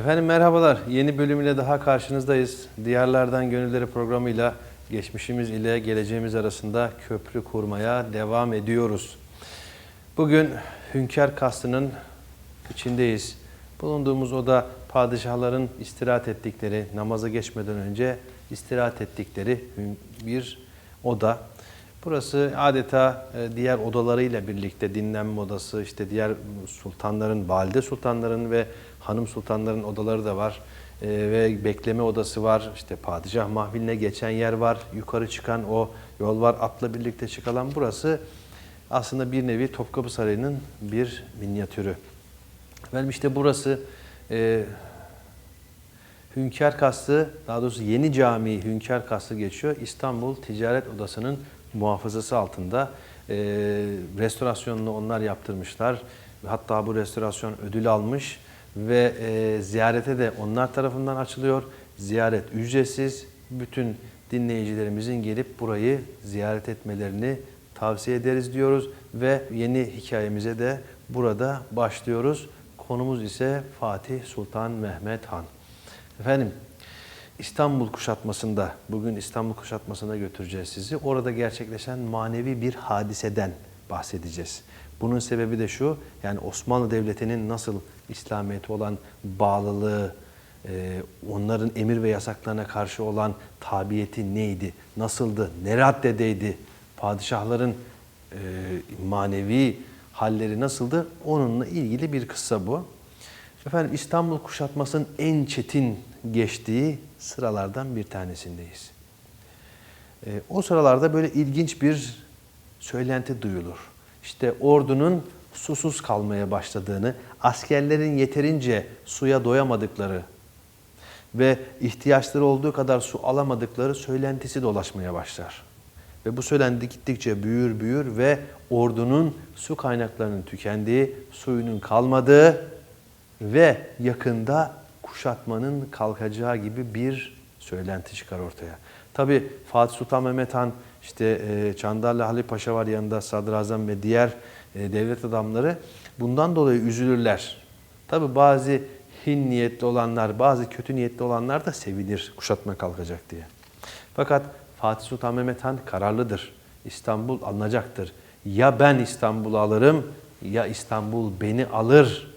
Efendim merhabalar. Yeni bölümüyle daha karşınızdayız. Diyarlardan Gönülleri programıyla geçmişimiz ile geleceğimiz arasında köprü kurmaya devam ediyoruz. Bugün Hünkar Kastı'nın içindeyiz. Bulunduğumuz oda padişahların istirahat ettikleri, namaza geçmeden önce istirahat ettikleri bir oda. Burası adeta e, diğer odalarıyla birlikte dinlenme odası, işte diğer sultanların, valide sultanların ve hanım sultanların odaları da var. E, ve bekleme odası var. İşte padişah mahviline geçen yer var. Yukarı çıkan o yol var. Atla birlikte çıkılan burası aslında bir nevi Topkapı Sarayı'nın bir minyatürü. Efendim işte burası e, Hünkar Kastı, daha doğrusu Yeni Cami Hünkar Kastı geçiyor. İstanbul Ticaret Odası'nın muhafazası altında. E, restorasyonunu onlar yaptırmışlar. Hatta bu restorasyon ödül almış ve e, ziyarete de onlar tarafından açılıyor. Ziyaret ücretsiz. Bütün dinleyicilerimizin gelip burayı ziyaret etmelerini tavsiye ederiz diyoruz ve yeni hikayemize de burada başlıyoruz. Konumuz ise Fatih Sultan Mehmet Han. Efendim İstanbul kuşatmasında, bugün İstanbul kuşatmasına götüreceğiz sizi. Orada gerçekleşen manevi bir hadiseden bahsedeceğiz. Bunun sebebi de şu, yani Osmanlı Devleti'nin nasıl İslamiyet'e olan bağlılığı, e, onların emir ve yasaklarına karşı olan tabiyeti neydi, nasıldı, ne raddedeydi, padişahların e, manevi halleri nasıldı, onunla ilgili bir kıssa bu. Efendim İstanbul kuşatmasının en çetin geçtiği sıralardan bir tanesindeyiz. E, o sıralarda böyle ilginç bir söylenti duyulur. İşte ordunun susuz kalmaya başladığını, askerlerin yeterince suya doyamadıkları ve ihtiyaçları olduğu kadar su alamadıkları söylentisi dolaşmaya başlar. Ve bu söylenti gittikçe büyür büyür ve ordunun su kaynaklarının tükendiği, suyunun kalmadığı ve yakında kuşatmanın kalkacağı gibi bir söylenti çıkar ortaya. Tabi Fatih Sultan Mehmet Han, işte e, Çandarlı Halil Paşa var yanında Sadrazam ve diğer e, devlet adamları bundan dolayı üzülürler. Tabi bazı hin niyetli olanlar, bazı kötü niyetli olanlar da sevinir kuşatma kalkacak diye. Fakat Fatih Sultan Mehmet Han kararlıdır. İstanbul alınacaktır. Ya ben İstanbul'u alırım ya İstanbul beni alır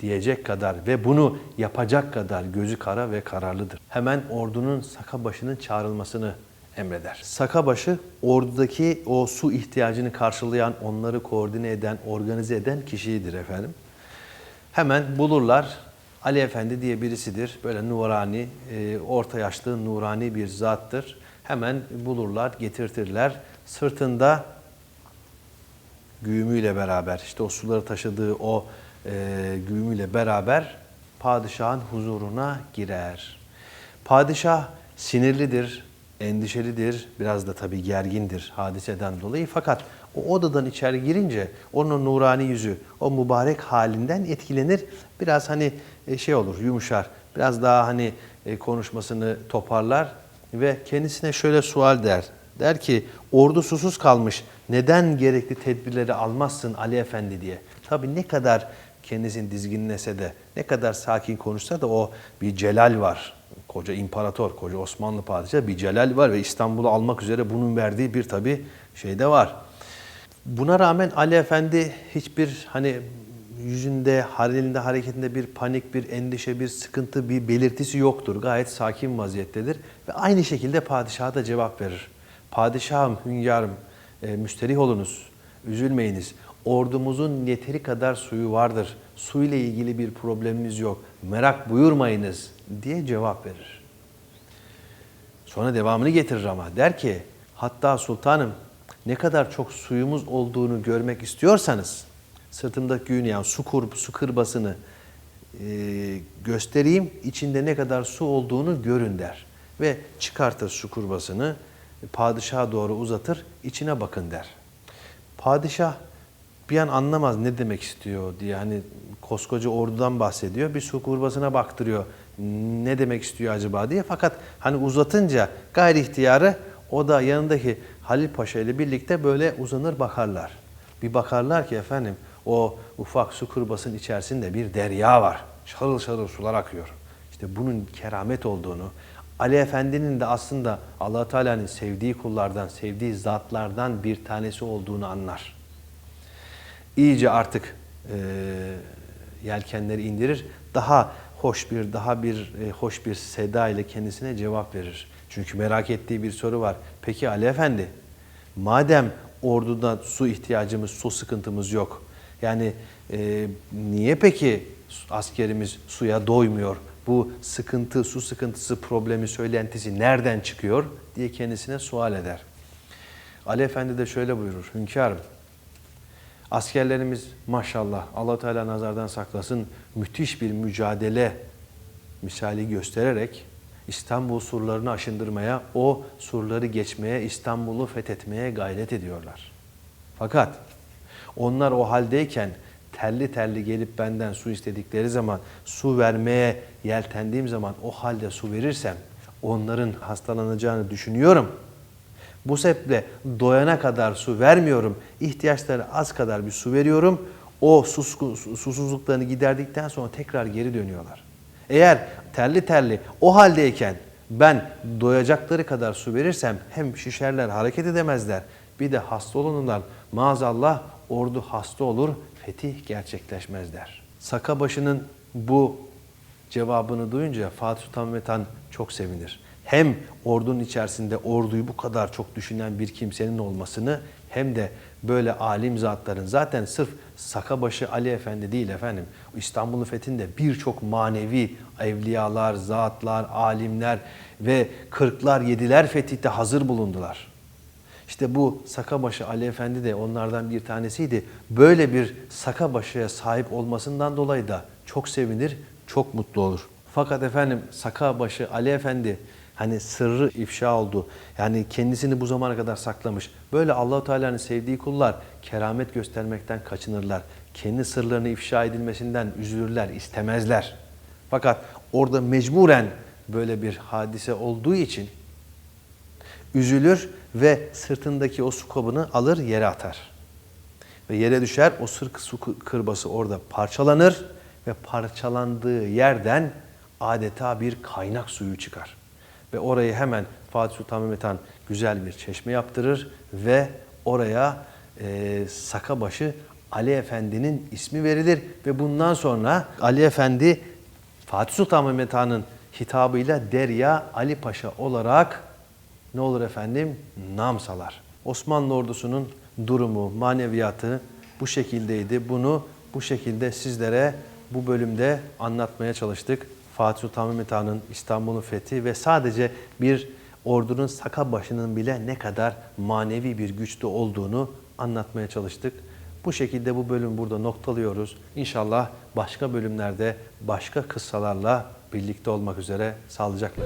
diyecek kadar ve bunu yapacak kadar gözü kara ve kararlıdır. Hemen ordunun Sakabaşı'nın çağrılmasını emreder. Sakabaşı ordudaki o su ihtiyacını karşılayan, onları koordine eden, organize eden kişidir efendim. Hemen bulurlar. Ali Efendi diye birisidir. Böyle nurani, e, orta yaşlı nurani bir zattır. Hemen bulurlar, getirtirler. Sırtında güğümüyle beraber, işte o suları taşıdığı o e, güğümüyle beraber padişahın huzuruna girer. Padişah sinirlidir, endişelidir, biraz da tabii gergindir hadiseden dolayı. Fakat o odadan içeri girince onun nurani yüzü, o mübarek halinden etkilenir. Biraz hani e, şey olur, yumuşar. Biraz daha hani e, konuşmasını toparlar ve kendisine şöyle sual der. Der ki ordu susuz kalmış. Neden gerekli tedbirleri almazsın Ali Efendi diye. Tabii ne kadar kendisini dizginlese de, ne kadar sakin konuşsa da o bir celal var. Koca imparator, koca Osmanlı padişahı bir celal var ve İstanbul'u almak üzere bunun verdiği bir tabii şey de var. Buna rağmen Ali Efendi hiçbir hani yüzünde, halinde, hareketinde bir panik, bir endişe, bir sıkıntı, bir belirtisi yoktur. Gayet sakin vaziyettedir ve aynı şekilde padişaha da cevap verir. Padişahım, hünkârım, e, müsterih olunuz, üzülmeyiniz. Ordumuzun yeteri kadar suyu vardır. Su ile ilgili bir problemimiz yok. Merak buyurmayınız diye cevap verir. Sonra devamını getirir ama der ki hatta sultanım ne kadar çok suyumuz olduğunu görmek istiyorsanız sırtımdaki güğünü yani su, kur, su kırbasını e, göstereyim içinde ne kadar su olduğunu görün der. Ve çıkartır su kurbasını padişaha doğru uzatır içine bakın der. Padişah bir an anlamaz ne demek istiyor diye hani koskoca ordudan bahsediyor. Bir su kurbasına baktırıyor. Ne demek istiyor acaba diye. Fakat hani uzatınca gayri ihtiyarı o da yanındaki Halil Paşa ile birlikte böyle uzanır bakarlar. Bir bakarlar ki efendim o ufak su kurbasının içerisinde bir derya var. şarıl şarıl sular akıyor. İşte bunun keramet olduğunu, Ali Efendi'nin de aslında allah Teala'nın sevdiği kullardan, sevdiği zatlardan bir tanesi olduğunu anlar. İyice artık e, yelkenleri indirir. Daha hoş bir, daha bir e, hoş bir seda ile kendisine cevap verir. Çünkü merak ettiği bir soru var. Peki Ali Efendi, madem orduda su ihtiyacımız, su sıkıntımız yok. Yani e, niye peki askerimiz suya doymuyor? Bu sıkıntı, su sıkıntısı, problemi, söylentisi nereden çıkıyor diye kendisine sual eder. Ali Efendi de şöyle buyurur. Hünkârım, askerlerimiz maşallah allah Teala nazardan saklasın müthiş bir mücadele misali göstererek İstanbul surlarını aşındırmaya, o surları geçmeye, İstanbul'u fethetmeye gayret ediyorlar. Fakat onlar o haldeyken terli terli gelip benden su istedikleri zaman, su vermeye yeltendiğim zaman o halde su verirsem onların hastalanacağını düşünüyorum. Bu sebeple doyana kadar su vermiyorum. İhtiyaçları az kadar bir su veriyorum. O susuzluklarını giderdikten sonra tekrar geri dönüyorlar. Eğer terli terli o haldeyken ben doyacakları kadar su verirsem hem şişerler, hareket edemezler. Bir de hasta olunurlar. Maazallah ordu hasta olur, fetih gerçekleşmez der. Sakabaşı'nın bu cevabını duyunca Fatih Sultan Mehmet Han çok sevinir. Hem ordunun içerisinde orduyu bu kadar çok düşünen bir kimsenin olmasını hem de böyle alim zatların zaten sırf Sakabaşı Ali Efendi değil efendim. İstanbul'un fethinde birçok manevi evliyalar, zatlar, alimler ve kırklar, yediler fetihte hazır bulundular. İşte bu Sakabaşı Ali Efendi de onlardan bir tanesiydi. Böyle bir Sakabaşı'ya sahip olmasından dolayı da çok sevinir, çok mutlu olur. Fakat efendim Sakabaşı Ali Efendi hani sırrı ifşa oldu. Yani kendisini bu zamana kadar saklamış. Böyle Allahu Teala'nın sevdiği kullar keramet göstermekten kaçınırlar. Kendi sırlarını ifşa edilmesinden üzülürler, istemezler. Fakat orada mecburen böyle bir hadise olduğu için üzülür ve sırtındaki o su kabını alır yere atar. Ve yere düşer o sırk su kırbası orada parçalanır ve parçalandığı yerden adeta bir kaynak suyu çıkar. Ve orayı hemen Fatih Sultan Mehmet Han güzel bir çeşme yaptırır ve oraya e, Sakabaşı Ali Efendi'nin ismi verilir ve bundan sonra Ali Efendi Fatih Sultan Mehmet Han'ın hitabıyla Derya Ali Paşa olarak ne olur efendim? Nam salar. Osmanlı ordusunun durumu, maneviyatı bu şekildeydi. Bunu bu şekilde sizlere bu bölümde anlatmaya çalıştık. Fatih Sultan Mehmet Han'ın İstanbul'un fethi ve sadece bir ordunun saka başının bile ne kadar manevi bir güçlü olduğunu anlatmaya çalıştık. Bu şekilde bu bölüm burada noktalıyoruz. İnşallah başka bölümlerde başka kıssalarla birlikte olmak üzere sağlıcakla.